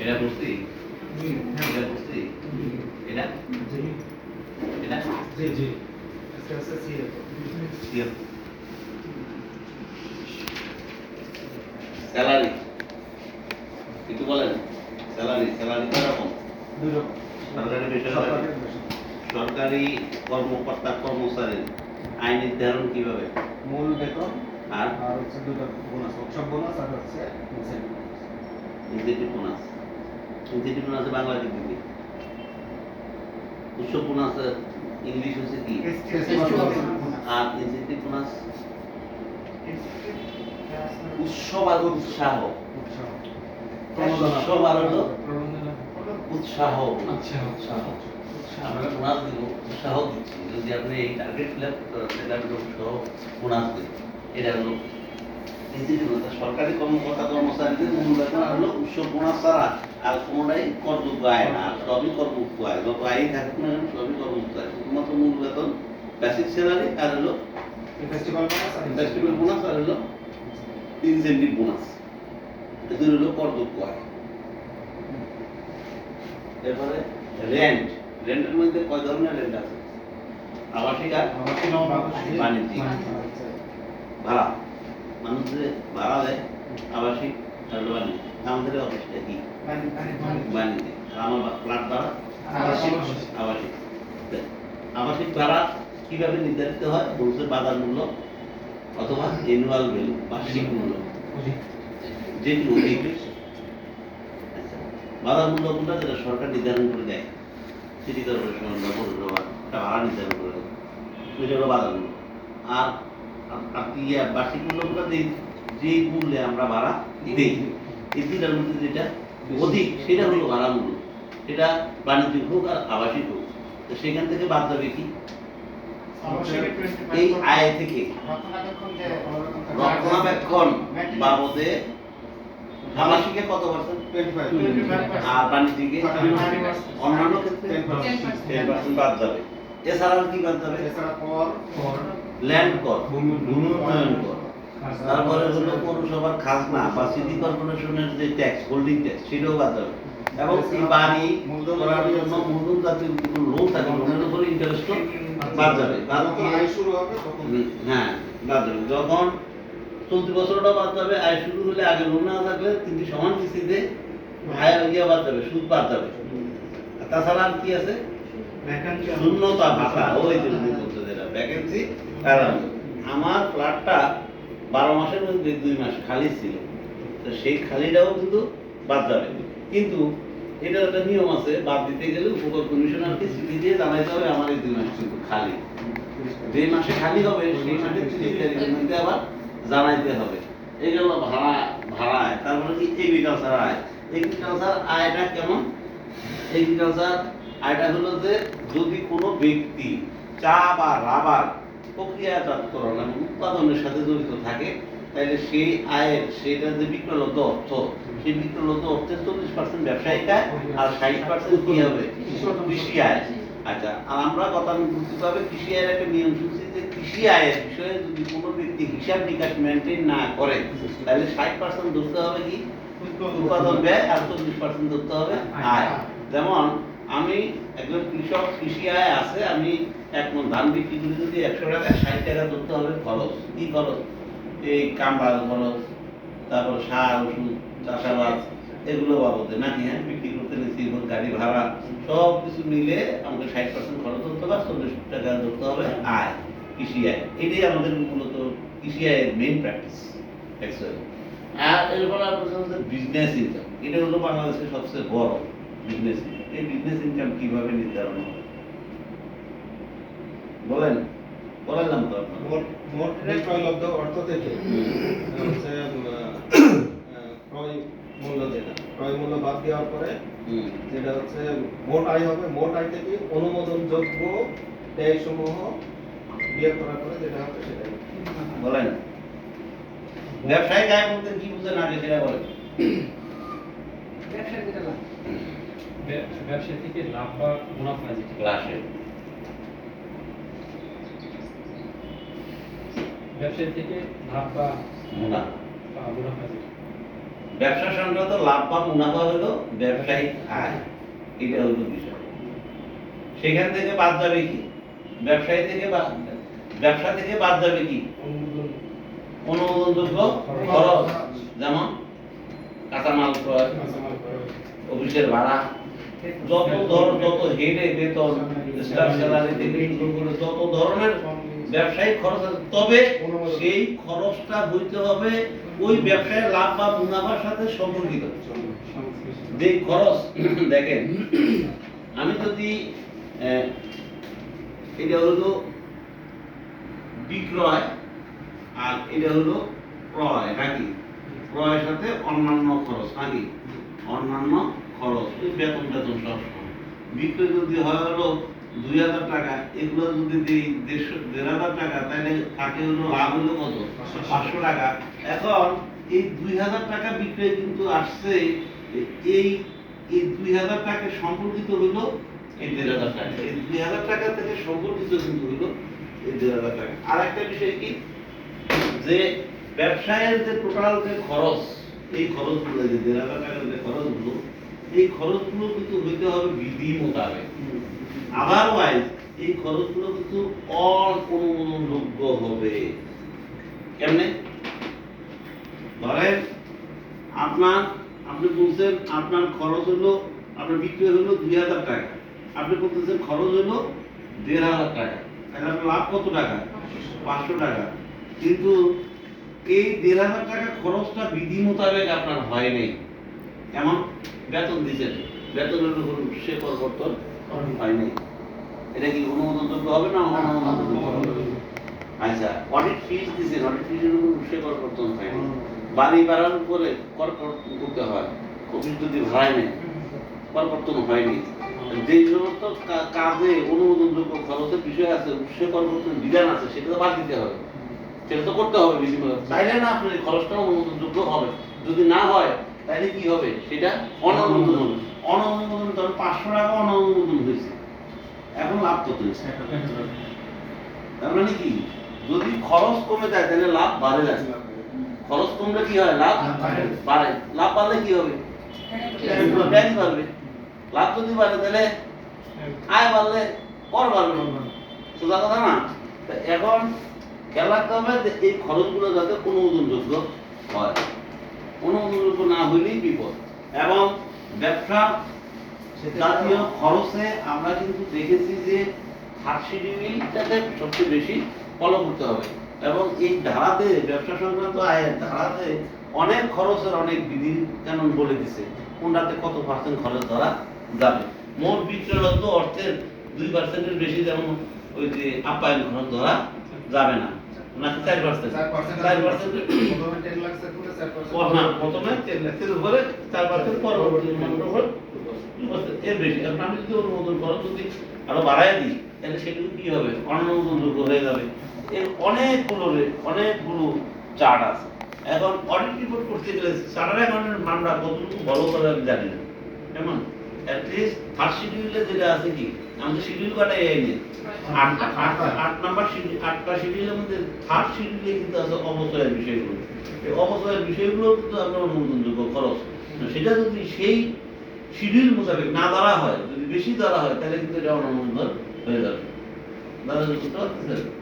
এটা বুঝছি এটা বুঝছি এটা এটা স্যালারি কিছু বলেন স্যালারি স্যালারি কীরকম সরকারি বেসরকারি সরকারি কর্মকর্তা কর্মচারীর আইন নির্ধারণ কীভাবে মূল বেতন আর আর হচ্ছে দুটো বোনাস উৎসব বোনাস আর হচ্ছে incentive। Incentive bonus incentive bonus Bangla দিকে উৎসব বোনাস ইংলিশ হচ্ছে কি? আর ইনসেন্টিভ উৎসব আর উৎসাহ। উৎসব। আর হলো উৎসাহ। আচ্ছা, উৎসাহ। আমরা বোনাস দিব উৎসাহ দিচ্ছি। যদি আপনি এই টার্গেট ফিল আপ সেটা হলো উৎসাহ বোনাস দিন। এটা হলো সরকারি কর্মকর্তা কর্মচারীদের মূল হলো উৎসব বোনাস ছাড়া আর কোনোটাই করযোগ্য আয় না সবই করমুক্ত আয় যত থাকুক না কেন সবই করমুক্ত আয় শুধুমাত্র মূল বেতন বেসিক স্যালারি আর হলো ফেস্টিভ্যাল বোনাস আর হলো ইনসেন্টিভ বোনাস এদের হলো করযোগ্য আয় এরপরে রেন্ট রেন্টের মধ্যে কয় ধরনের রেন্ট আছে? আবাসিক আর বাণিজ্যিক। ভাড়া। মানুষ যে ভাড়া দেয় আবাসিক আর বাণিজ্যিক। আমাদের অফিসটা কি? আমার ফ্ল্যাট ভাড়া? আবাসিক। আবাসিক। আবাসিক। ভাড়া কীভাবে নির্ধারিত হয়? বলছে বাজার মূল্য অথবা অ্যানুয়াল ভ্যালু বার্ষিক মূল্য। যেটি অধিক আচ্ছা, বাজার মূল্য কোনটা? যেটা সরকার নির্ধারণ করে দেয়। সিটি কর্পোরেশন বা পৌরসভা একটা ভাড়া নির্ধারণ করে দেয়। ওইটা হলো বাজার মূল্য। আর কি বার্ষিক মূল্য কোনটা? দিই যে মূল্যে আমরা ভাড়া দিই। এই দুটার মধ্যে যেটা অধিক সেটা হলো মূল্য সেটা বাণিজ্যিক হোক আর আবাসিক হোক। তো সেখান থেকে বাদ যাবে কি? এই আয় থেকে। রক্ষণাবেক্ষণ বাবদে আবাসিকে কত পার্সেন্ট আর বাণিজ্যিকে অন্যান্য ক্ষেত্রে টেন পার্সেন্ট বাদ যাবে। এছাড়া কি বাদ যাবে? এছাড়া কর। ল্যান্ড কর। ভূমি ভূমি উন্নয়ন কর। তারপরে হলো পৌরসভার খাজনা বা সিটি কর্পোরেশনের যে ট্যাক্স হোল্ডিং ট্যাক্স সেটাও বাদ যাবে এবং এই বাড়ি করার জন্য মূলধন জাতীয় কোনো লোন থাকে লোনের উপরে ইন্টারেস্টও বাদ যাবে। বাদ শুরু হবে তখন? হ্যাঁ বাদ যাবে। যখন চলতি বছরটা বাদ যাবে আয় শুরু হলে আগে লোন না থাকলে তিনটি সমান কিস্তিতে আয় ইয়ে বাদ যাবে সুদ বাদ যাবে। তাছাড়া আর কি আছে? শূন্যতা ভাতা ওই যে বলতে যেটা ভ্যাকেন্সি কারণ আমার ফ্ল্যাটটা বারো মাসের মধ্যে দুই মাস খালি ছিল। তো সেই খালিটাও কিন্তু বাদ যাবে। কিন্তু এটা একটা নিয়ম আছে, বাদ দিতে গেলে উপকর কমিশনারকে চিঠি দিয়ে জানাইতে হবে আমার এই দুই মাস কিন্তু খালি। যে মাসে খালি হবে, সেই মাসে তিরিশ তারিখের মধ্যে আবার জানাইতে হবে। এই গেল ভাড়া ভাড়া আয়। তারপরে কি এগ্রিকালচার আয়? এগ্রিকালচার আয়টা কেমন? এগ্রিকালচার আয়টা হলো যে, যদি কোনো ব্যক্তি চা বা রাবার প্রক্রিয়াজাতকরণ এবং উৎপাদনের সাথে জড়িত থাকে তাহলে সেই আয়ের সেটা যে বিক্রয়লব্ধ অর্থ, সেই বিক্রয়লব্ধ অর্থের চল্লিশ পার্সেন্ট ব্যবসায়িক আয় আর ষাট পার্সেন্ট হবে? কৃষি আয়। আচ্ছা আর আমরা কৃষি আয়ের একটা নিয়ম শুনছি যে কৃষি আয়ের বিষয়ে যদি কোনো ব্যক্তি হিসাব নিকাশ মেনটেন না করে তাহলে ষাট পার্সেন্ট ধরতে হবে কি? উৎপাদন ব্যয় আর চল্লিশ পার্সেন্ট ধরতে হবে আয়। যেমন আমি একজন কৃষক কৃষি আয় আছে, আমি এক মন ধান বিক্রি করে যদি একশো টাকা, ষাট টাকা ধরতে হবে খরচ। কি খরচ? এই কামড়াল খরচ, তারপর সার, ওষুধ, চাষাবাদ, এগুলো বাবদে নাকি হ্যাঁ? বিক্রি করতে নিচ্ছি এবং গাড়ি ভাড়া, সব কিছু মিলে আমাকে ষাট পার্সেন্ট খরচ ধরতে হবে চল্লিশ টাকা ধরতে হবে আয়, কৃষি আয়। এটাই আমাদের মূলত কৃষি আয়ের মেইন প্র্যাকটিস আর এরপর আপনার বিজনেস ইনকাম এটা হলো বাংলাদেশের সবচেয়ে বড় বিজনেস ইনকাম এই বিজনেস ইনকাম কীভাবে নির্ধারণ হবে বলেন বলেন তো মোট মোট বিক্রয়লব্ধ অর্থ থেকে। হচ্ছে ক্রয় মূল্য যেটা। ক্রয় মূল্য বাদ দেওয়ার পরে। যেটা হচ্ছে মোট আয় হবে মোট আয় থেকে অনুমোদনযোগ্য ব্যয় বিয়োগ করার পরে যেটা হবে সেটাই। বলেন। ব্যবসায়িক আয় বলতে কি বুঝেন আগে সেটা বলেন। ব্যবসা থেকে লাভ বা মুনাফা যেটা ক্লাসে ব্যবসা থেকে লাভ বা বা মুনাফা ব্যবসা সংক্রান্ত লাভ বা মুনাফা হলো ব্যবসায়িক আয়। এটা হলো বিষয়। সেখান থেকে বাদ যাবে কি? ব্যবসায়ী থেকে বাদ ব্যবসা থেকে বাদ যাবে কি? অনুমোদনযোগ্য খরচ। যেমন কাঁচামাল ক্রয়। অফিসের ভাড়া যত ধর, যত হেডে বেতন, স্টাফ স্যালারি যত ধরনের ব্যবসায়িক খরচ আছে, তবে সেই খরচটা হইতে হবে ওই ব্যবসায় লাভ বা মুনাফার সাথে সম্পর্কিত। যে খরচ, দেখেন, আমি যদি এটা হলো বিক্রয় আর এটা হলো ক্রয়, নাকি? ক্রয়ের সাথে অন্যান্য খরচ, নাকি? অন্যান্য খরচ এই বেতন বেতন সব সমান। বিক্রয় যদি হয় হলো দুই হাজার টাকা এগুলো যদি দিই দেড়শো দেড় হাজার টাকা তাহলে থাকে হলো লাভ হলো কত? পাঁচশো টাকা। এখন এই দুই হাজার টাকা বিক্রয় কিন্তু আসছে এই এই দুই হাজার টাকা সম্পর্কিত হলো এই দেড় হাজার টাকা। এই দুই হাজার টাকা থেকে সম্পর্কিত কিন্তু হলো এই দেড় হাজার টাকা। আর একটা বিষয় কি? যে ব্যবসায়ের যে টোটাল যে খরচ এই খরচগুলো যে দেড় হাজার টাকার যে খরচগুলো এই খরচগুলো কিন্তু হইতে হবে বিধি মোতাবেক। আদারওয়াইজ এই খরচগুলো কিন্তু অননুমোদনযোগ্য হবে। কেমনে? ধরেন আপনার, আপনি বলছেন আপনার খরচ হলো, আপনার বিক্রি হলো দুই হাজার টাকা। আপনি বলতেছেন খরচ হলো দেড় হাজার টাকা। তাহলে আপনার লাভ কত টাকা? পাঁচশো টাকা। কিন্তু এই দেড় হাজার টাকা খরচটা বিধি মোতাবেক আপনার হয় নাই। এমন বেতন দিচ্ছেন বেতনের উপর সে পরিবর্তন হয় নাই। এটা কি অনুমোদনযোগ্য হবে না হবে? আচ্ছা অডিট দিচ্ছেন অডিট উপর সে পরিবর্তন বাড়ি ভাড়ার উপরে কর কর- করতে হয়। অফিস যদি ভাড়ায় নেয় পরিবর্তন হয়নি যে সমস্ত কাজে খরচের বিষয় আছে, সে পরিবর্তন বিধান আছে, সেটা তো বাদ দিতে হবে। সেটা তো করতে হবে বিধিমূলক তাইলে না আপনার খরচটা হবে। যদি না হয় তাহলে কি হবে? সেটা অননুমোদন হবে অননুমোদন ধরুন। পাঁচশো টাকা অননুমোদন হয়েছে। এখন লাভ কত হয়েছে? তার মানে কি? যদি খরচ কমে যায় তাহলে লাভ বাড়ে যায় খরচ কমলে কি হয়? লাভ বাড়ে। বাড়ে। লাভ বাড়লে কি হবে? ব্যাংক বাড়বে। লাভ যদি বাড়ে তাহলে আয় বাড়লে কর বাড়বে। সোজা কথা না? এখন খেয়াল রাখতে হবে যে এই খরচগুলো যাতে অনুমোদনযোগ্য হয়। অনুমোদনযোগ্য না হইলেই বিপদ। এবং ব্যবসা জাতীয় খরচে আমরা কিন্তু দেখেছি যে থার্ড সবচেয়ে বেশি ফলো করতে হবে। এবং এই ধারাতে, ব্যবসা সংক্রান্ত আয়ের ধারাতে অনেক খরচের অনেক বিধি কানুন বলে দিছে, কোনটাতে কত পার্সেন্ট খরচ ধরা যাবে। মোট বিক্রয়লব্ধ অর্থের দুই পার্সেন্টের বেশি যেমন ওই যে আপ্যায়ন খরচ ধরা যাবে না। নাকি চার পার্সেন্ট চার পার্সেন্ট না প্রথমে তিন লাখের উপরে চার পার্সেন্ট পরবর্তী মানের উপর দুই percent এর বেশি। এখন আমি যদি অনুমোদন করো যদি আরও বাড়ায় দিই তাহলে সেগুলো কি হবে? অনুমোদনযোগ্য হয়ে যাবে। এর অনেকগুলো অনেকগুলো চার্ট আছে। এখন অডিট রিপোর্ট করতে গেলে চার্টার অ্যাকাউন্টের মানটা কতটুকু বড় করে আমি জানি না। কেমন? অ্যাটলিস্ট ফার্স্ট শিডিউলে যেটা আছে কি আমি তো শিডিউল কাটাই এই নিয়ে আটটা আটটা শিডিউল মধ্যে কিন্তু আছে অবচয়ের বিষয়গুলো। কিন্তু সেটা যদি সেই না হয়, যদি বেশি হয়, তাহলে কিন্তু হয়ে যাবে। দাদা